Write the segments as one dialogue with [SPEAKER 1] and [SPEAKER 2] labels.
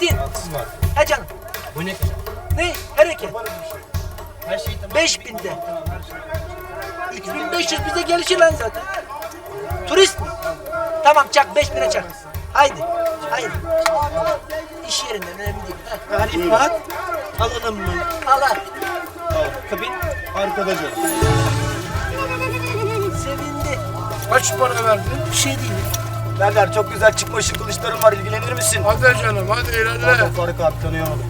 [SPEAKER 1] Muhittin. He canım.
[SPEAKER 2] Bu ne?
[SPEAKER 1] Ne? Hareket.
[SPEAKER 2] Her şey tamam.
[SPEAKER 1] 5000'de. 3500 bize gelişir lan zaten. Turist mi? Tamam çak 5000'e çak. Haydi. Haydi. İş yerinden önemli değil. Heh.
[SPEAKER 3] Halim Fuat. Alalım mı?
[SPEAKER 1] Al al.
[SPEAKER 3] Kabin arkada canım.
[SPEAKER 1] Sevindi.
[SPEAKER 4] Kaç para verdin?
[SPEAKER 1] Bir şey değil.
[SPEAKER 3] Birader çok güzel çıkma ışık kılıçlarım var ilgilenir misin?
[SPEAKER 4] Hadi canım hadi ilerle.
[SPEAKER 3] Faruk abi tanıyamadım.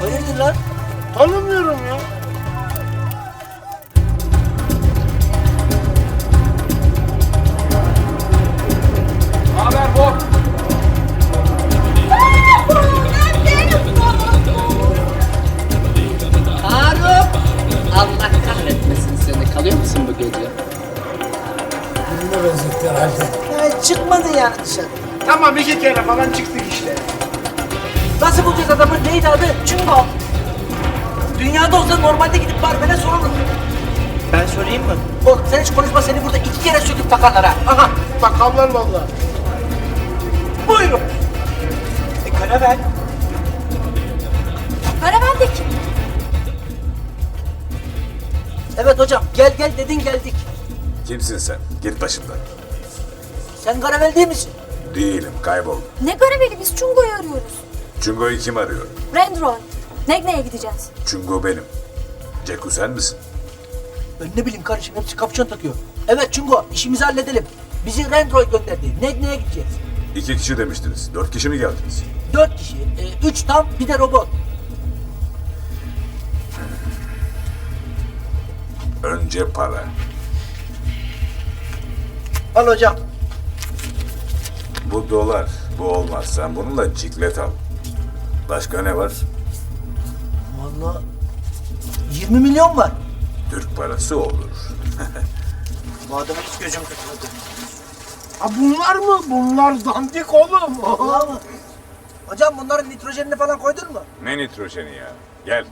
[SPEAKER 1] Hayırdır lan?
[SPEAKER 4] Tanımıyorum ya.
[SPEAKER 1] Olsa normalde gidip barbene sorulur.
[SPEAKER 3] Ben söyleyeyim mi?
[SPEAKER 1] Oğlum sen hiç konuşma seni burada iki kere söküp takarlar ha.
[SPEAKER 4] Aha bakallar valla.
[SPEAKER 1] Buyurun.
[SPEAKER 3] E kara ver.
[SPEAKER 5] Para verdik.
[SPEAKER 1] Evet hocam gel gel dedin geldik.
[SPEAKER 6] Kimsin sen? Git başımdan.
[SPEAKER 1] Sen Karavel değil misin?
[SPEAKER 6] Değilim, kaybol.
[SPEAKER 5] Ne garabeli biz Çungo'yu arıyoruz.
[SPEAKER 6] Çungo'yu kim arıyor?
[SPEAKER 5] Rendroy. Negne'ye gideceğiz.
[SPEAKER 6] Çungo benim. Ceku sen misin?
[SPEAKER 1] Ben ne bileyim kardeşim hepsi kapşon takıyor. Evet Çungo işimizi halledelim. Bizi Rendroid gönderdi. Negne'ye gideceğiz.
[SPEAKER 6] İki kişi demiştiniz. Dört kişi mi geldiniz?
[SPEAKER 1] Dört kişi. e, üç tam bir de robot.
[SPEAKER 6] Önce para.
[SPEAKER 1] Al hocam.
[SPEAKER 6] Bu dolar. Bu olmaz. Sen bununla ciklet al. Başka ne var?
[SPEAKER 1] Vallahi 20 milyon var.
[SPEAKER 6] Türk parası olur.
[SPEAKER 3] Bu adamı hiç gözüm tutmadı.
[SPEAKER 4] Ha bunlar mı? Bunlar dandik oğlum.
[SPEAKER 1] Vallahi mı? Hocam bunların nitrojenini falan koydun mu?
[SPEAKER 6] Ne nitrojeni ya? Gel.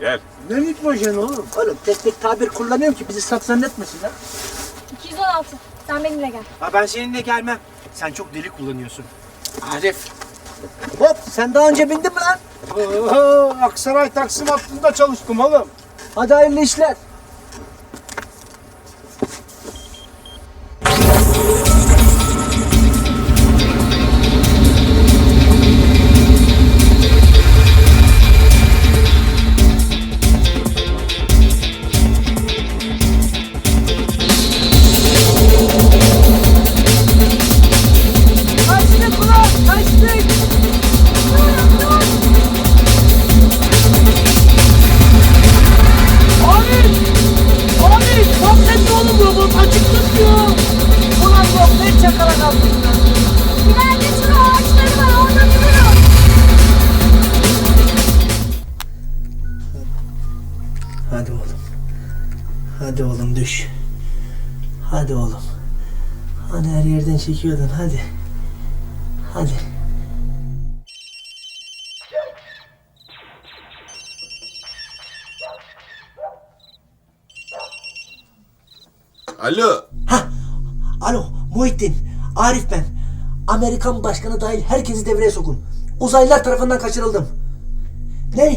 [SPEAKER 6] Gel.
[SPEAKER 4] ne nitrojen oğlum?
[SPEAKER 1] Oğlum tek tek tabir kullanıyorum ki bizi sat zannetmesinler.
[SPEAKER 5] 216. Sen benimle gel.
[SPEAKER 3] Ha ben seninle gelmem. Sen çok deli kullanıyorsun.
[SPEAKER 4] Arif.
[SPEAKER 1] Hop sen daha önce bindin mi lan?
[SPEAKER 4] Aksaray Taksim hattında çalıştım oğlum.
[SPEAKER 1] Hadi hayırlı işler. Sohbet çakala kaldık.
[SPEAKER 5] İleride şurada ağaçları var orada dururuz.
[SPEAKER 1] Hadi oğlum. Hadi oğlum düş. Hadi oğlum. Hani her yerden çekiyordun hadi. Hadi.
[SPEAKER 7] Alo.
[SPEAKER 1] Alo Muhittin. Arif ben. Amerikan başkanı dahil herkesi devreye sokun. Uzaylılar tarafından kaçırıldım. Ne?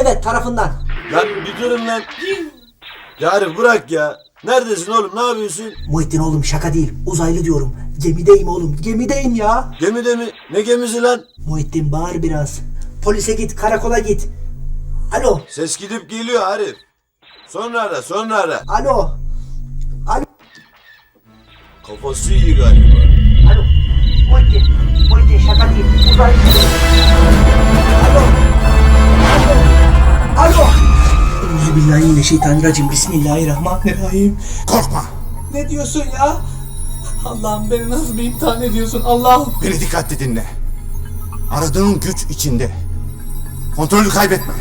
[SPEAKER 1] Evet tarafından.
[SPEAKER 7] Lan bir durun lan. Ya Arif bırak ya. Neredesin oğlum ne yapıyorsun?
[SPEAKER 1] Muhittin oğlum şaka değil. Uzaylı diyorum. Gemideyim oğlum. Gemideyim ya.
[SPEAKER 7] Gemide mi? Ne gemisi lan?
[SPEAKER 1] Muhittin bağır biraz. Polise git, karakola git. Alo,
[SPEAKER 7] Ses gidip geliyor Arif. Sonra ara sonra ara.
[SPEAKER 1] alo. Alo,
[SPEAKER 7] Kafası iyi galiba.
[SPEAKER 1] alo. Muhittin, Muhittin şaka değil. Uzaylı. Alo. Alo. Alo. Euzubillahimineşşeytanirracim. Bismillahirrahmanirrahim.
[SPEAKER 8] Korkma.
[SPEAKER 1] Ne diyorsun ya? Allah'ım beni nasıl bir imtihan ediyorsun Allah'ım.
[SPEAKER 8] Beni dikkatli dinle. Aradığın güç içinde. Kontrolü kaybetme.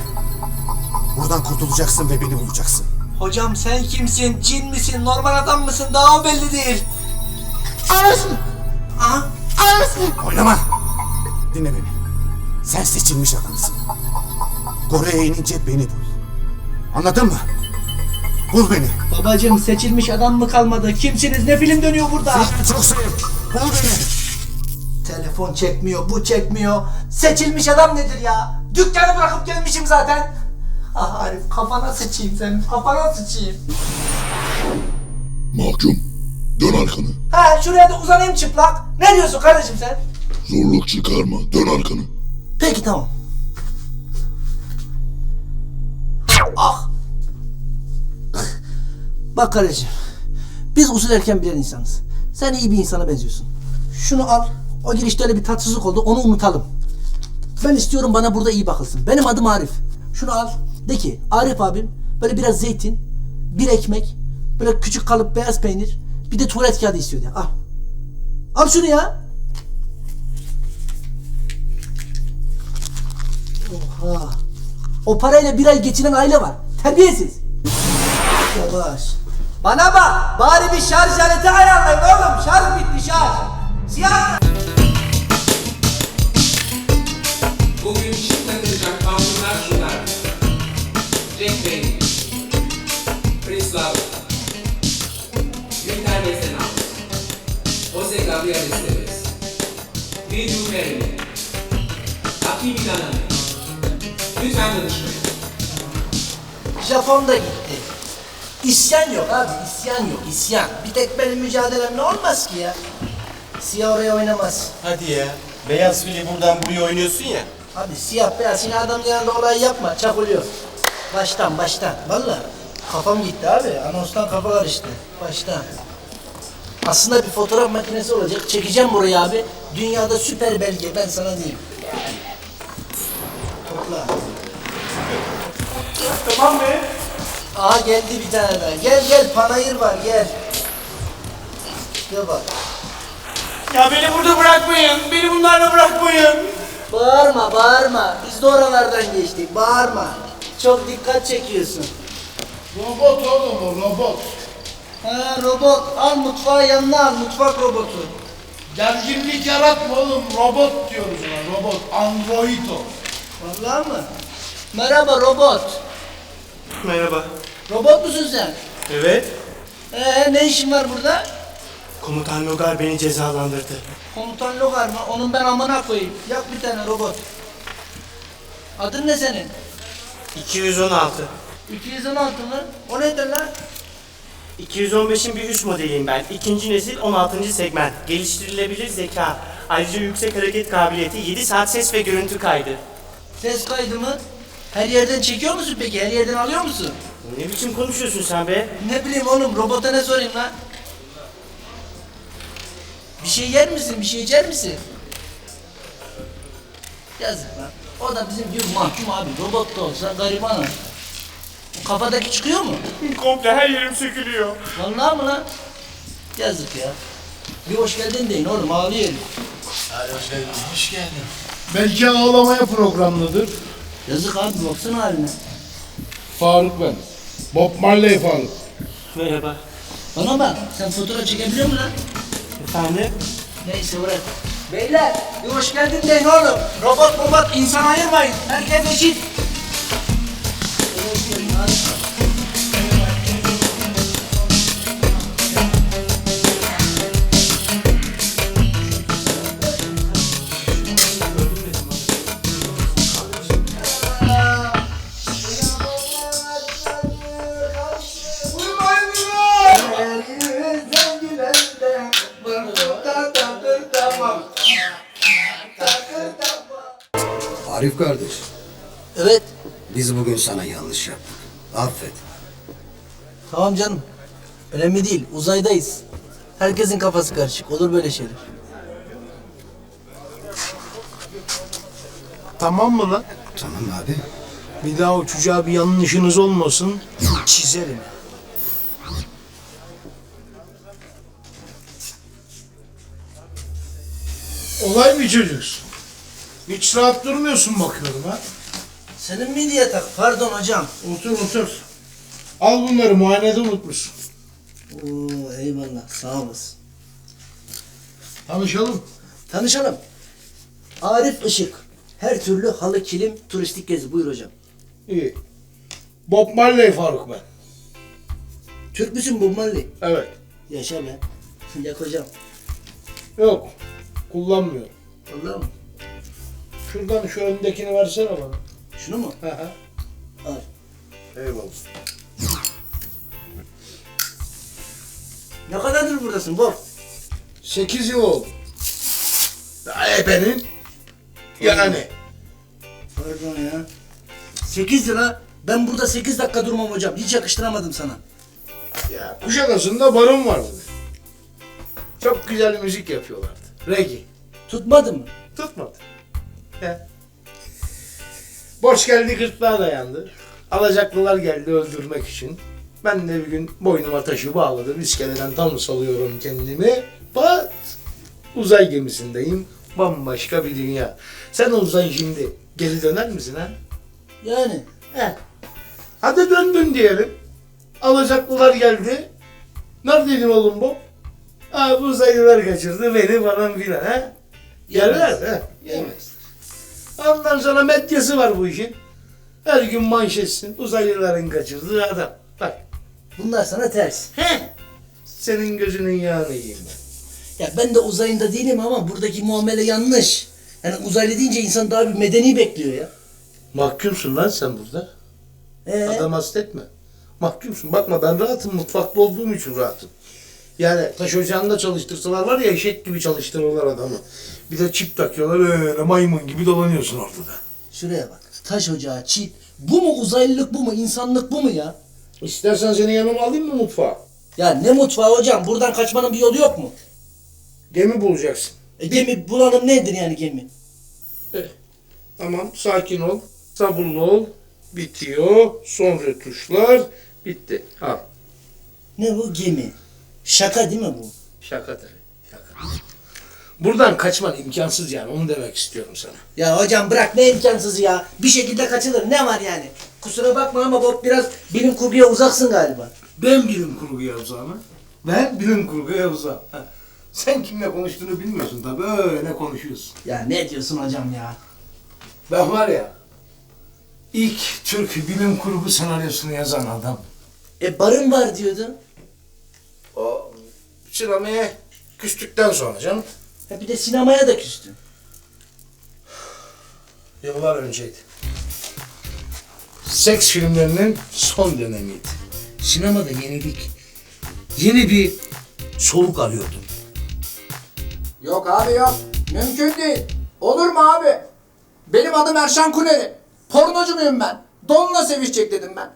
[SPEAKER 8] Buradan kurtulacaksın ve beni bulacaksın.
[SPEAKER 1] Hocam sen kimsin? Cin misin? Normal adam mısın? Daha o belli değil. Anasın. Aha. Anasın.
[SPEAKER 8] Oynama. Dinle beni. Sen seçilmiş adamsın. Kore'ye inince beni bul. Anladın mı? Bul beni.
[SPEAKER 1] Babacım seçilmiş adam mı kalmadı? Kimsiniz? Ne film dönüyor burada?
[SPEAKER 8] Seni çok sev. Bul beni.
[SPEAKER 1] Telefon çekmiyor, bu çekmiyor. Seçilmiş adam nedir ya? Dükkanı bırakıp gelmişim zaten. Ah Arif kafana sıçayım sen, kafana sıçayım.
[SPEAKER 9] Mahkum, dön arkanı.
[SPEAKER 1] Ha şuraya da uzanayım çıplak. Ne diyorsun kardeşim sen?
[SPEAKER 9] Zorluk çıkarma, dön arkanı.
[SPEAKER 1] Peki tamam. Ah! Bak kardeşim, biz usul erken bilen insanız. Sen iyi bir insana benziyorsun. Şunu al, o girişte öyle bir tatsızlık oldu, onu unutalım. Ben istiyorum bana burada iyi bakılsın. Benim adım Arif. Şunu al, de ki Arif abim böyle biraz zeytin, bir ekmek, böyle küçük kalıp beyaz peynir, bir de tuvalet kağıdı istiyor de. Al. Al şunu ya. Oha. O parayla bir ay geçinen aile var. Terbiyesiz. Yavaş. Bana bak. Bari bir şarj aleti ayarlayın oğlum. Şarj bitti şarj. Siyah.
[SPEAKER 10] Bugün çıtlatılacak kanunlar şunlar. Jack Bey, Jose Gabriel Esteves, Lidu Perry, Hakim İnananı. Lütfen danışmayın.
[SPEAKER 1] Japon da gitti. İsyan yok abi. isyan yok. isyan. Bir tek benim mücadelemle olmaz ki ya. Siyah oraya oynamaz.
[SPEAKER 2] Hadi ya. Beyaz fili buradan buraya oynuyorsun ya.
[SPEAKER 1] Abi siyah beyaz yine adamın yanında olay yapma. Çakılıyor. Baştan baştan. Vallahi kafam gitti abi. Anonstan kafa karıştı. Baştan. Aslında bir fotoğraf makinesi olacak. Çekeceğim burayı abi. Dünyada süper belge ben sana diyeyim. Topla.
[SPEAKER 4] Tamam be.
[SPEAKER 1] Aha geldi bir tane daha. Gel gel panayır var gel. Gel bak.
[SPEAKER 4] Ya beni burada bırakmayın. Beni bunlarla bırakmayın.
[SPEAKER 1] Bağırma bağırma. Biz de oralardan geçtik. Bağırma. Çok dikkat çekiyorsun.
[SPEAKER 4] Robot oğlum o robot.
[SPEAKER 1] Ha robot. Al mutfağı yanına al. Mutfak robotu.
[SPEAKER 4] Gerginlik yaratma oğlum. Robot diyoruz ona. Robot. Android o.
[SPEAKER 1] Vallahi mı? Merhaba robot.
[SPEAKER 2] Merhaba.
[SPEAKER 1] Robot musun sen?
[SPEAKER 2] Evet.
[SPEAKER 1] Ee ne işin var burada?
[SPEAKER 2] Komutan Logar beni cezalandırdı.
[SPEAKER 1] Komutan Logar mı? Onun ben amına koyayım. Yap bir tane robot. Adın ne senin?
[SPEAKER 2] 216.
[SPEAKER 1] 216 mı? O nedir lan?
[SPEAKER 2] 215'in bir üst modeliyim ben. İkinci nesil 16. segment. Geliştirilebilir zeka. Ayrıca yüksek hareket kabiliyeti, 7 saat ses ve görüntü kaydı.
[SPEAKER 1] Ses kaydı mı? Her yerden çekiyor musun peki? Her yerden alıyor musun?
[SPEAKER 2] Ne biçim konuşuyorsun sen be?
[SPEAKER 1] Ne bileyim oğlum robota ne sorayım lan? Bir şey yer misin? Bir şey içer misin? Yazık lan. O da bizim gibi mahkum abi. Robot da olsa gariban o. Kafadaki çıkıyor mu?
[SPEAKER 4] Komple her yerim sökülüyor.
[SPEAKER 1] Vallahi mı lan? Yazık ya. Bir hoş geldin deyin oğlum ağlıyor herif.
[SPEAKER 4] Belki ağlamaya programlıdır.
[SPEAKER 1] Yazık abi baksana haline.
[SPEAKER 4] Faruk ben. Bob Marley Faruk.
[SPEAKER 2] Merhaba.
[SPEAKER 1] Bana bak sen fotoğraf çekebiliyor musun lan?
[SPEAKER 2] Efendim?
[SPEAKER 1] Neyse bırak. Beyler bir hoş geldin deyin oğlum. Robot robot insan ayırmayın. Herkes eşit.
[SPEAKER 11] Arif kardeş,
[SPEAKER 1] Evet.
[SPEAKER 11] biz bugün sana yanlış yaptık. Affet.
[SPEAKER 1] Tamam canım. Önemli değil. Uzaydayız. Herkesin kafası karışık. Olur böyle şeyler.
[SPEAKER 4] Tamam mı lan?
[SPEAKER 11] Tamam abi.
[SPEAKER 4] Bir daha o çocuğa bir yanlışınız olmasın. Çizerim. Olay bir çocuksun. Hiç rahat durmuyorsun bakıyorum ha.
[SPEAKER 1] Senin miydi yatak? Pardon hocam.
[SPEAKER 4] Otur otur. Al bunları muayenede unutmuşsun.
[SPEAKER 1] Oo, eyvallah. Sağ olasın.
[SPEAKER 4] Tanışalım.
[SPEAKER 1] Tanışalım. Arif Işık. Her türlü halı kilim turistik gezi. Buyur hocam.
[SPEAKER 4] İyi. Bob Marley Faruk ben.
[SPEAKER 1] Türk müsün Bob Marley?
[SPEAKER 4] Evet.
[SPEAKER 1] Yaşa be. Yak hocam.
[SPEAKER 4] Yok. Kullanmıyorum.
[SPEAKER 1] Vallahi mı?
[SPEAKER 4] Şuradan şu öndekini versene bana.
[SPEAKER 1] Şunu mu?
[SPEAKER 4] Hı hı.
[SPEAKER 1] Al.
[SPEAKER 4] Eyvallah.
[SPEAKER 1] Ne kadardır buradasın Bob?
[SPEAKER 4] 8 yıl oldu. Ya ebenin. Yani.
[SPEAKER 1] Pardon ya. 8 lira. Ben burada 8 dakika durmam hocam. Hiç yakıştıramadım sana.
[SPEAKER 4] Ya Kuşadası'nda barın vardı. Çok güzel müzik yapıyorlardı. Reggae.
[SPEAKER 1] Tutmadı mı?
[SPEAKER 4] Tutmadı. He. Borç geldi gırtlağa dayandı. Alacaklılar geldi öldürmek için. Ben de bir gün boynuma taşı bağladım. İskeleden tam salıyorum kendimi. Pat! Uzay gemisindeyim. Bambaşka bir dünya. Sen olsan şimdi geri döner misin ha?
[SPEAKER 1] Yani.
[SPEAKER 4] He. Hadi döndün diyelim. Alacaklılar geldi. Neredeydin oğlum bu? Ha bu uzaylılar kaçırdı beni falan filan ha. Yerler ha. Yemez. Ondan sonra medyası var bu işin. Her gün manşetsin. Uzaylıların kaçırdığı adam. Bak.
[SPEAKER 1] Bunlar sana ters.
[SPEAKER 4] He. Senin gözünün yağını yiyeyim ben.
[SPEAKER 1] Ya ben de uzayında değilim ama buradaki muamele yanlış. Yani uzaylı deyince insan daha bir medeni bekliyor ya.
[SPEAKER 4] Mahkumsun lan sen burada.
[SPEAKER 1] Ee?
[SPEAKER 4] Adam hastetme. Mahkumsun. Bakma ben rahatım. Mutfakta olduğum için rahatım. Yani taş ocağında çalıştırsalar var ya eşek gibi çalıştırırlar adamı. Bir de çip takıyorlar öyle maymun gibi dolanıyorsun ortada.
[SPEAKER 1] Şuraya bak. Taş ocağı, çit. Bu mu uzaylılık bu mu? insanlık bu mu ya?
[SPEAKER 4] İstersen seni yanıma alayım mı mutfağa?
[SPEAKER 1] Ya ne mutfağı hocam? Buradan kaçmanın bir yolu yok mu?
[SPEAKER 4] Gemi bulacaksın.
[SPEAKER 1] E, gemi bulalım nedir yani gemi?
[SPEAKER 4] Tamam sakin ol. Sabırlı ol. Bitiyor. Son retuşlar. Bitti. Al.
[SPEAKER 1] Ne bu gemi? Şaka değil mi bu?
[SPEAKER 4] Şaka tabii. Şaka. Buradan kaçman imkansız yani. Onu demek istiyorum sana.
[SPEAKER 1] Ya hocam bırak ne imkansızı ya. Bir şekilde kaçılır. Ne var yani? Kusura bakma ama Bob biraz bilim kurguya uzaksın galiba.
[SPEAKER 4] Ben bilim kurguya uzağım. Ben bilim kurguya uzağım. Ha. Sen kimle konuştuğunu bilmiyorsun tabii. Öyle konuşuyorsun.
[SPEAKER 1] Ya ne diyorsun hocam ya?
[SPEAKER 4] Ben var ya ilk Türk bilim kurgu senaryosunu yazan adam.
[SPEAKER 1] E barın var diyordun.
[SPEAKER 4] O sinemaya küstükten sonra canım.
[SPEAKER 1] Ha bir de sinemaya da küstün.
[SPEAKER 4] Yıllar önceydi. Seks filmlerinin son dönemiydi. Sinemada yenilik. Yeni bir soluk arıyordum.
[SPEAKER 12] Yok abi yok. Mümkün değil. Olur mu abi? Benim adım Erşan Kuneri. Pornocu muyum ben? Donla sevişecek dedim ben.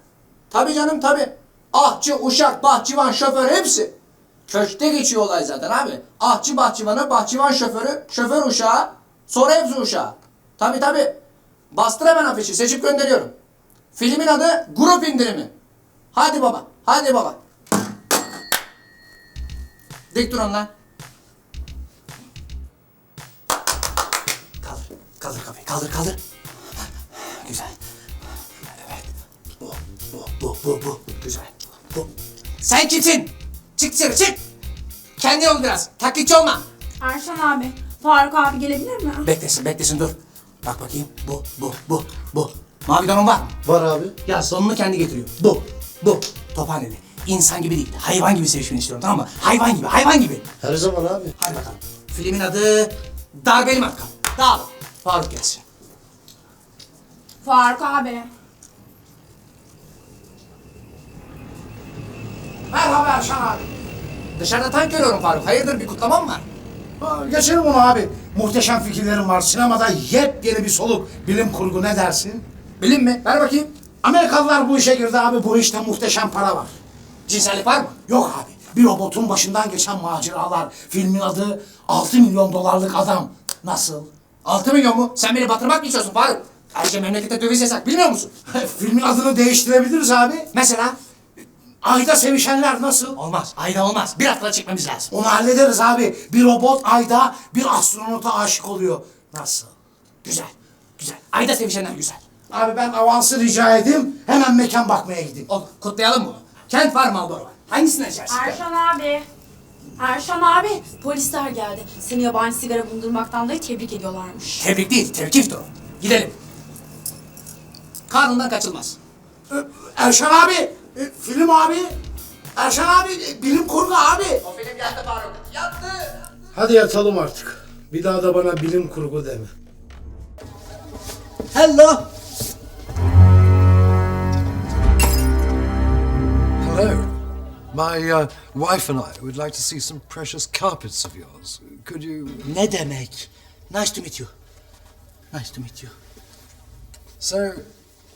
[SPEAKER 12] Tabii canım tabii. Ahçı, uşak, bahçıvan, şoför hepsi. Köşkte geçiyor olay zaten abi. Ahçı bahçıvanı, bahçıvan şoförü, şoför uşağı, sonra hepsi uşağı. Tabii tabii. Bastır hemen afişi, seçip gönderiyorum. Filmin adı Grup İndirimi. Hadi baba, hadi baba. Dik durun lan.
[SPEAKER 1] Kaldır. Kaldır kafayı. Kaldır kaldır. Güzel. Bu. Bu. Bu. Bu. Bu. Güzel. Bu.
[SPEAKER 12] Sen kimsin? Çık dışarı çık. Kendin ol biraz. Taklitçi olma.
[SPEAKER 5] Erşan abi, Faruk abi gelebilir mi?
[SPEAKER 1] Beklesin beklesin dur. Bak bakayım. Bu. Bu. Bu. Bu. Mavi donun var mı?
[SPEAKER 4] Var abi.
[SPEAKER 1] Ya sonunu kendi getiriyor. Bu. Bu. Tophaneli. İnsan gibi değil. Hayvan gibi sevişmeni istiyorum tamam mı? Hayvan gibi. Hayvan gibi.
[SPEAKER 4] Her zaman abi.
[SPEAKER 1] Hadi bakalım. Filmin adı Darbeli Matkap. Dağıl. Faruk gelsin.
[SPEAKER 5] Faruk abi.
[SPEAKER 12] Merhaba Erşan abi. Dışarıda tank görüyorum Faruk. Hayırdır bir kutlamam mı var?
[SPEAKER 4] Ha, Geçelim onu abi. Muhteşem fikirlerim var. Sinemada yepyeni bir soluk. Bilim kurgu ne dersin?
[SPEAKER 12] Bilim mi? Ver bakayım.
[SPEAKER 4] Amerikalılar bu işe girdi abi. Bu işte muhteşem para var.
[SPEAKER 12] Cinsellik var mı?
[SPEAKER 4] Yok abi. Bir robotun başından geçen maceralar. Filmin adı 6 milyon dolarlık adam. Nasıl?
[SPEAKER 12] 6 milyon mu? Sen beni batırmak mı istiyorsun Faruk? Ayrıca memlekette döviz yasak bilmiyor musun?
[SPEAKER 4] Filmin adını değiştirebiliriz abi.
[SPEAKER 12] Mesela?
[SPEAKER 4] Ayda sevişenler nasıl?
[SPEAKER 1] Olmaz. Ayda olmaz. Bir haftada çekmemiz lazım.
[SPEAKER 4] Onu hallederiz abi. Bir robot ayda bir astronota aşık oluyor. Nasıl?
[SPEAKER 1] Güzel. Güzel. Ayda sevişenler güzel.
[SPEAKER 4] Abi ben avansı rica edeyim. Hemen mekan bakmaya gideyim.
[SPEAKER 1] Olur. Kutlayalım bunu. Kent var Marlboro var. Hangisinden içersin?
[SPEAKER 5] Erşan abi. Erşan abi, polisler geldi. Seni yabancı sigara bulundurmaktan dolayı tebrik ediyorlarmış.
[SPEAKER 1] Tebrik değil. Tevkiftir o. Gidelim. Kanundan kaçılmaz.
[SPEAKER 4] Erşan abi, e, film abi. Erşan abi bilim kurgu abi.
[SPEAKER 12] O film yattı Faruk. Yattı.
[SPEAKER 4] Hadi yatalım artık. Bir daha da bana bilim kurgu deme.
[SPEAKER 1] Hello.
[SPEAKER 13] Hello. My uh, wife and I would like to see some precious carpets of yours. Could you?
[SPEAKER 1] Ne demek? Nice to meet you. Nice to meet you.
[SPEAKER 13] So,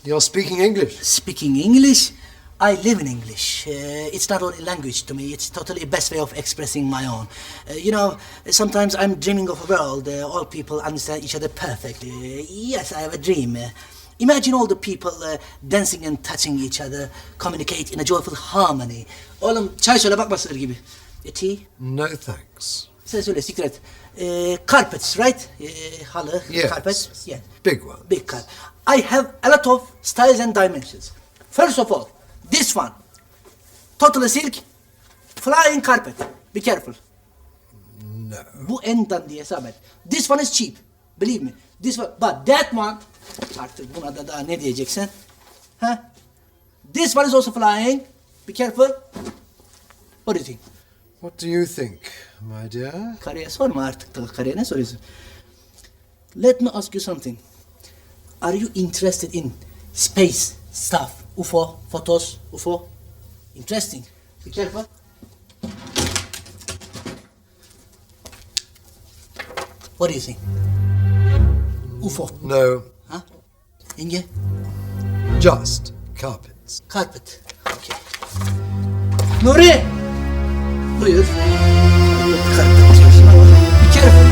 [SPEAKER 13] you're speaking English?
[SPEAKER 1] Speaking English, I live in English. Uh, it's not only language to me, it's totally best way of expressing my own. Uh, you know, sometimes I'm dreaming of a world uh, all people understand each other perfectly. Uh, yes, I have a dream. Uh, imagine all the people uh, dancing and touching each other, communicate in a joyful harmony. Oğlum çay söyle sır gibi. Tea?
[SPEAKER 13] No thanks.
[SPEAKER 1] Sen söyle siktir et. Uh, carpets, right? Uh, halı,
[SPEAKER 13] Yes.
[SPEAKER 1] carpet. Yeah.
[SPEAKER 13] Big one.
[SPEAKER 1] Big car. I have a lot of styles and dimensions. First of all, this one. Totally silk, flying carpet. Be careful.
[SPEAKER 13] No.
[SPEAKER 1] Bu en dandiye hesap et. This one is cheap. Believe me. This one, but that one, artık buna da daha ne diyeceksin? Ha? This one is also flying. Be careful. What do you think?
[SPEAKER 13] What do you think, my dear?
[SPEAKER 1] Karıya sorma artık karıya ne soruyorsun? Let me ask you something. Are you interested in space stuff? UFO, photos, UFO? Interesting. Be careful. What do you think? UFO.
[SPEAKER 13] No.
[SPEAKER 1] Huh? Inge?
[SPEAKER 13] Just carpets.
[SPEAKER 1] Carpet. Okay. Nuri! Buyur. Carpet be careful.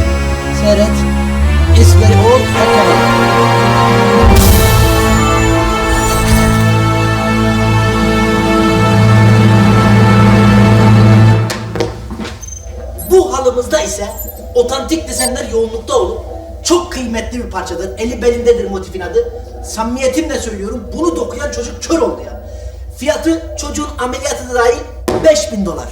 [SPEAKER 1] Seyret. It's very Bu halımızda ise otantik desenler yoğunlukta olup çok kıymetli bir parçadır. Eli belindedir motifin adı. Samimiyetimle söylüyorum bunu dokuyan çocuk kör oldu ya. Fiyatı çocuğun ameliyatı da dahil 5000 dolar.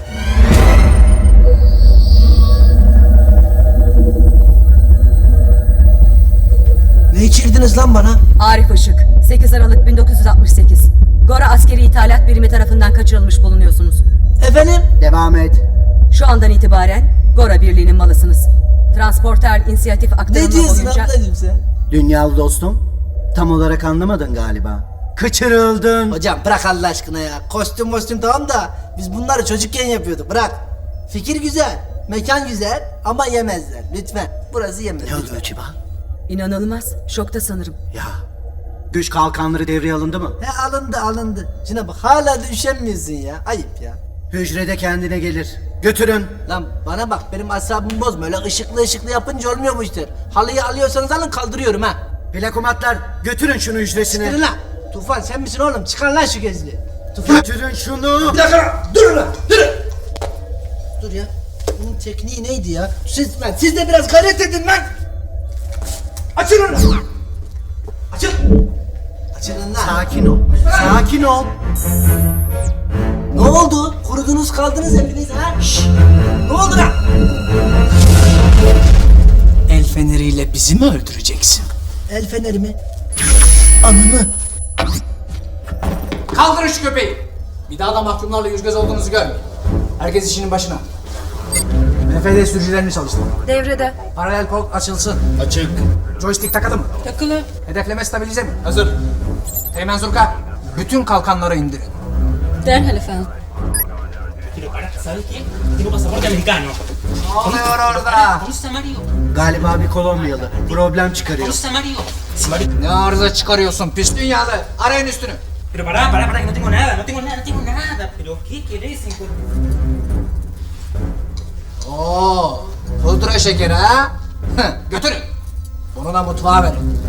[SPEAKER 1] Ne içirdiniz lan bana?
[SPEAKER 14] Arif Işık, 8 Aralık 1968. Gora Askeri İthalat Birimi tarafından kaçırılmış bulunuyorsunuz.
[SPEAKER 1] Efendim?
[SPEAKER 12] Devam et.
[SPEAKER 14] Şu andan itibaren Gora Birliği'nin malısınız. Transporter inisiyatif aktarımı boyunca...
[SPEAKER 1] sen?
[SPEAKER 12] Dünyalı dostum. Tam olarak anlamadın galiba. Kaçırıldın.
[SPEAKER 1] Hocam bırak Allah aşkına ya. Kostüm kostüm tamam da biz bunları çocukken yapıyorduk. Bırak. Fikir güzel, mekan güzel ama yemezler. Lütfen. Burası yemez.
[SPEAKER 12] Ne oluyor Civan?
[SPEAKER 14] İnanılmaz, şokta sanırım.
[SPEAKER 12] Ya. Güç kalkanları devreye alındı mı?
[SPEAKER 1] He alındı alındı. Şuna bak hala da üşenmiyorsun ya. Ayıp ya.
[SPEAKER 12] Hücrede kendine gelir. Götürün.
[SPEAKER 1] Lan bana bak benim asabımı bozma. Öyle ışıklı ışıklı yapınca olmuyor bu işler. Halıyı alıyorsanız alın kaldırıyorum ha.
[SPEAKER 12] Plakomatlar götürün şunu hücresine.
[SPEAKER 1] Çıkın lan. Tufan sen misin oğlum? Çıkar lan şu gözlüğü. Tufan.
[SPEAKER 12] Götürün şunu.
[SPEAKER 1] Bir dakika lan. Durun lan. Durun. Dur ya. Bunun tekniği neydi ya? Siz, lan, siz de biraz gayret edin lan. Açın onu. Açın. Açılın lan.
[SPEAKER 12] Sakin ol. Sakin ol.
[SPEAKER 1] Ne oldu? Kurudunuz kaldınız hepiniz ha? Şşş! Ne oldu lan? El feneriyle bizi mi öldüreceksin? El feneri mi? Ananı.
[SPEAKER 12] Kaldırın şu köpeği. Bir daha da mahkumlarla yüz göz olduğunuzu görmeyin. Herkes işinin başına. MFD sürücülerini çalıştır.
[SPEAKER 14] Devrede.
[SPEAKER 12] Paralel kol açılsın. Açık. Joystick takılı mı?
[SPEAKER 14] Takılı.
[SPEAKER 12] Hedefleme stabilize mi? Hazır. Teğmen Zurka, bütün kalkanları indirin.
[SPEAKER 14] Derhal efendim.
[SPEAKER 12] Ne oluyor orada? Galiba bir Kolombiyalı. Problem çıkarıyor. Ne arıza çıkarıyorsun pis dünyalı? Arayın üstünü.
[SPEAKER 2] Pero pará, pará, pará, que no tengo nada, no tengo nada, no tengo nada. Pero ¿qué querés?
[SPEAKER 12] Oo, pudra şekeri ha? Heh, Götürün. Onu da mutfağa verin.